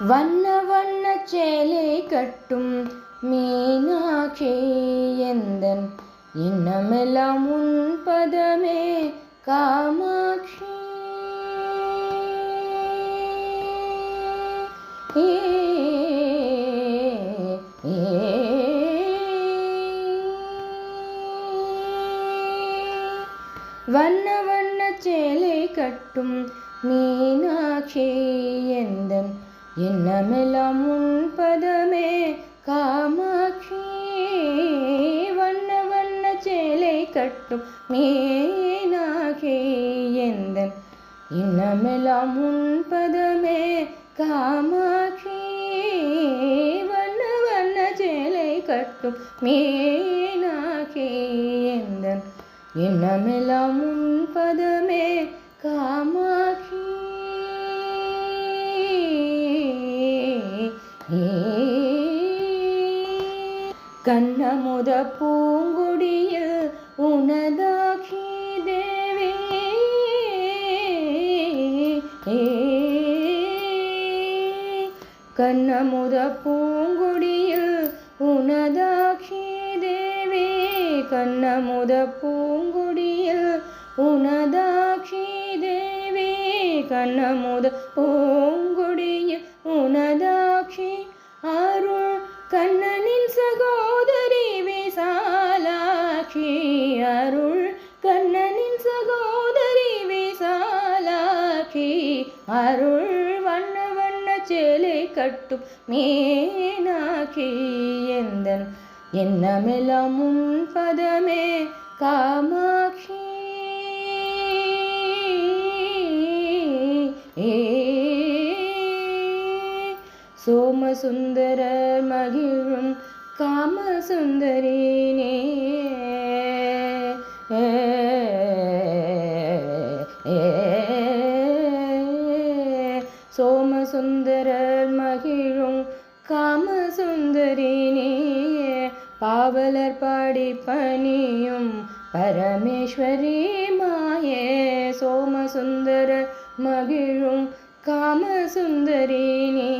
வண்ண வண்ண சேலை கட்டும் மீனாட்சி எந்தன் இன்னமெல்லாம் உன் பதமே காமாட்சி ஏ, வண்ண வண்ண சேலை கட்டும் மீனாட்சி எந்தன் எண்ணமெல்லாம் உன் பதமே காமாட்சி வண்ண வண்ண சேலை கட்டும் மீனாட்சி எந்தன் இன்னமெல்லாம் உன் பதமே காமாட்சி வண்ண வண்ண சேலை கட்டும் மீனாட்சி எந்தன் இன்னமெல்லாம் உன் பதமே கண்ணமுத பூங்குடியில் உனதாட்சி தேவி. கண்ணமுத பூங்குடியில் உனதாட்சி தேவி. கண்ணமுத பூங்குடியில் உனதாட்சி தேவி. கண்ணமுத பூங்குடியில் உனதா கண்ணனின் சகோதரி விசாலாட்சி அருள். கண்ணனின் சகோதரி விசாலாட்சி அருள். வண்ண வண்ண சேலை கட்டும் மீனாட்சி எந்தன் எண்ணமெல்லாம் முன் பதமே? காமாட்சி. சோம சோமசுந்தரர் மகிழும் காமசுந்தரினே சோமசுந்தரர் மகிழும் காமசுந்தரினே பாவலர் பாடி பணியும் பரமேஸ்வரி மாயே. சோமசுந்தர மகிழும் காமசுந்தரினே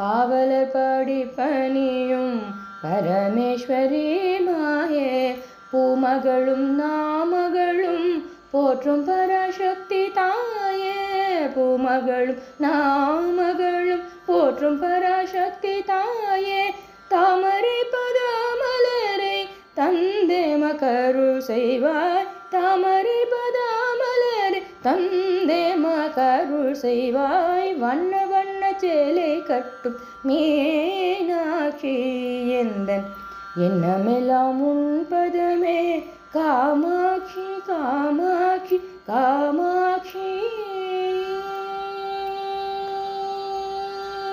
காவலர் பாடி பணியும் பரமேஸ்வரி மாயே பூமகளும் நாமகளும் போற்றும் பராசக்தி தாயே. பூமகளும் நாமகளும் போற்றும் பராசக்தி தாயே. தாமரை பதாமலரை தந்தே மகருள் செய்வார் தாமரை பதா தந்தே மகருள் செய்வாய் வண்ண வண்ண சேலை கட்டும் மீனாட்சி எந்தன்? எண்ணமெல்லாம் உன் பதமே காமாட்சி காமாட்சி காமா